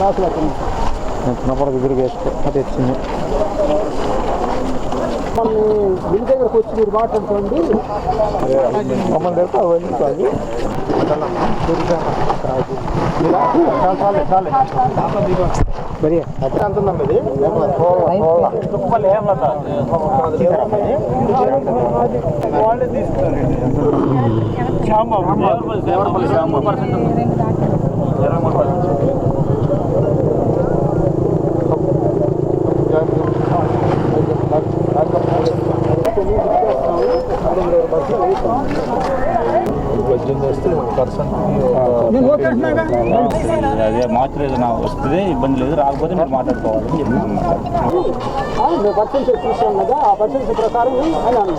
చిన్నప్పుడు దగ్గరికి వేస్తే అది తెచ్చింది బిల్ దగ్గరకు వచ్చి మీరు మాట్లాడుకోండి మమ్మల్ని దగ్గర అవన్నీ కాదు మరి నేను ఓకే పర్సెంట్ అదే మార్చలేదు నాకు వస్తుంది ఇబ్బంది లేదు రాకపోతే మీరు మాట్లాడుకోవాలని అన్నారు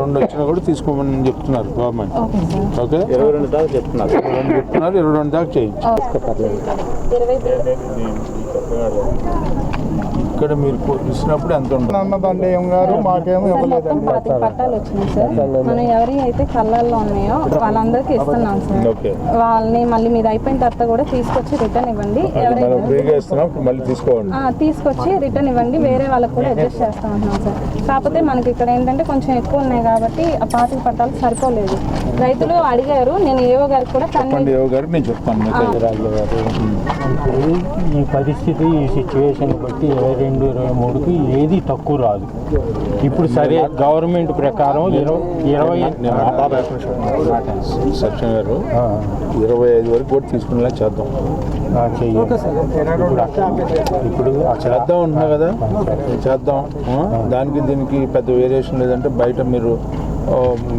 రెండు వచ్చినా కూడా తీసుకోమని చెప్తున్నారు గవర్నమెంట్. ఓకే? ఇరవై రెండు దాకా చెప్తున్నారు. ఇరవై రెండు చెప్తున్నారు ఇరవై రెండు దాకా చేయించు. ఇక్కడ మీరు ఇచ్చినప్పుడు ఎంత ఉంటుంది అన్నదండి ఏం గారు మాకేమో పాతిక పట్టాలు వచ్చినాయి సార్. మనం ఎవరి అయితే కళ్ళల్లో ఉన్నాయో వాళ్ళందరికీ ఇస్తున్నాం సార్. వాళ్ళని మళ్ళీ మీరు అయిపోయిన తర్వాత కూడా తీసుకొచ్చి రిటర్న్ ఇవ్వండి. ఆ, తీసుకొచ్చి రిటర్న్ ఇవ్వండి. వేరే వాళ్ళకి కూడా అడ్జస్ట్ చేస్తాం అంటున్నాం సార్. కాకపోతే మనకి ఇక్కడ ఏంటంటే కొంచెం ఎక్కువ ఉన్నాయి కాబట్టి ఆ పాతిక పట్టాలు సరిపోలేదు. రైతులు అడిగారు నేను ఏవో గారికి కూడా చెప్పండి ఏవో గారు నేను చెప్తాను. గారు. ఈ పరిస్థితి ఈ సిచ్యువేషన్ బట్టి ఇరవై రెండు ఇరవై మూడుకి ఏది తక్కువ రాదు. ఇప్పుడు సరే గవర్నమెంట్ ప్రకారం ఇరవై సత్యం గారు ఇరవై ఐదు వరకు కూడా తీసుకునేలా చేద్దాం. ఇప్పుడు చేద్దాం ఉంటున్నా కదా. చేద్దాం? దానికి దీనికి పెద్ద వేరియేషన్ లేదంటే బయట మీరు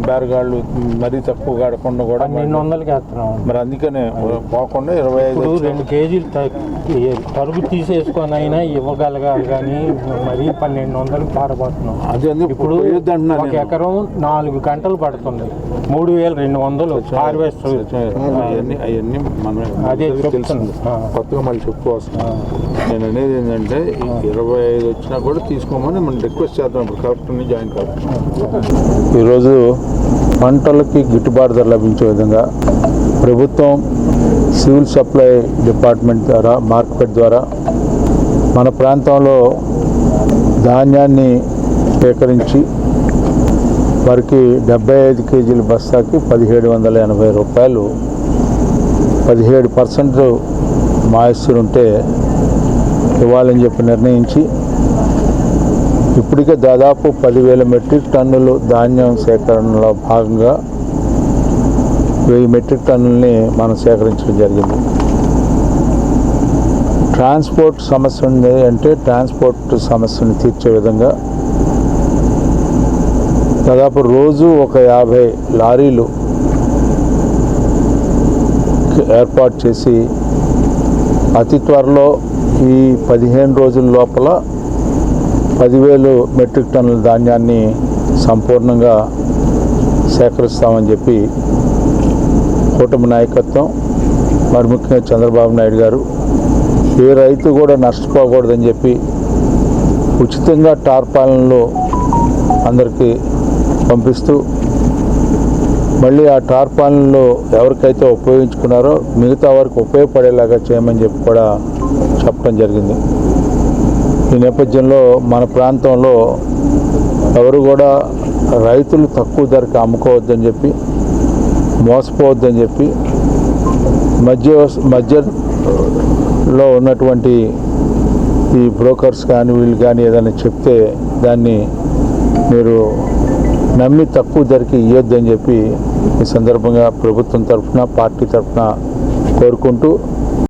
బేరగాళ్ళు మరీ తక్కువ కాడకుండా కూడా పన్నెండు వందలకి వేస్తున్నాం. మరి అందుకనే పోకుండా ఇరవై ఐదు రెండు కేజీలు తరుగు తీసేసుకొని అయినా ఇవ్వగలగాలి కానీ మరీ పన్నెండు వందలు పారబోతున్నాం. అది ఇప్పుడు ఒక. ఎకరం నాలుగు గంటలు పడుతుంది. మూడు వేల రెండు వందలు హార్వెస్ట్ అవన్నీ మనం అదే. కొత్తగా మళ్ళీ చెప్పుకోవాల్సింది నేను అనేది ఏంటంటే ఈ ఇరవై ఐదు వచ్చినా కూడా తీసుకోమని మనం రిక్వెస్ట్ చేద్దాం. ఇప్పుడు కలెక్టర్ని జాయిన్ కావాలి. ఈరోజు పంటలకి గిట్టుబాటు ధర లభించే విధంగా ప్రభుత్వం సివిల్ సప్లై డిపార్ట్మెంట్ ద్వారా మార్కెట్ ద్వారా మన ప్రాంతంలో ధాన్యాన్ని సేకరించి వారికి డెబ్బై ఐదు కేజీల బస్తాకి పదిహేడు వందల ఎనభై రూపాయలు పదిహేడు పర్సెంట్ మాయిశ్చర్ ఉంటే ఇవ్వాలని చెప్పి నిర్ణయించి ఇప్పటికే దాదాపు పదివేల మెట్రిక్ టన్నులు ధాన్యం సేకరణలో భాగంగా వెయ్యి మెట్రిక్ టన్నుల్ని మనం సేకరించడం జరిగింది. ట్రాన్స్పోర్ట్ సమస్య ఉంది అంటే ట్రాన్స్పోర్ట్ సమస్యను తీర్చే విధంగా దాదాపు రోజు ఒక యాభై లారీలు ఏర్పాటు చేసి అతి త్వరలో ఈ పదిహేను రోజుల లోపల పదివేలు మెట్రిక్ టన్నుల ధాన్యాన్ని సంపూర్ణంగా సేకరిస్తామని చెప్పి కూటమి నాయకత్వం మరి ముఖ్యంగా చంద్రబాబు నాయుడు గారు ఏ రైతు కూడా నష్టపోకూడదని చెప్పి ఉచితంగా టార్పాలన్లు అందరికీ పంపిస్తూ మళ్ళీ ఆ టార్పాలన్లు ఎవరికైతే ఉపయోగించుకున్నారో మిగతా వారికి ఉపయోగపడేలాగా చేయమని చెప్పి కూడా చెప్పడం జరిగింది. ఈ నేపథ్యంలో మన ప్రాంతంలో ఎవరు కూడా రైతులు తక్కువ ధరకు అమ్ముకోవద్దని చెప్పి మోసపోవద్దని చెప్పి మధ్య మధ్యలో ఉన్నటువంటి ఈ బ్రోకర్స్ కానీ వీళ్ళు కానీ ఏదైనా చెప్తే దాన్ని మీరు నమ్మి తక్కువ ధరకి ఇవ్వద్దని చెప్పి ఈ సందర్భంగా ప్రభుత్వం తరఫున పార్టీ తరఫున కోరుకుంటూ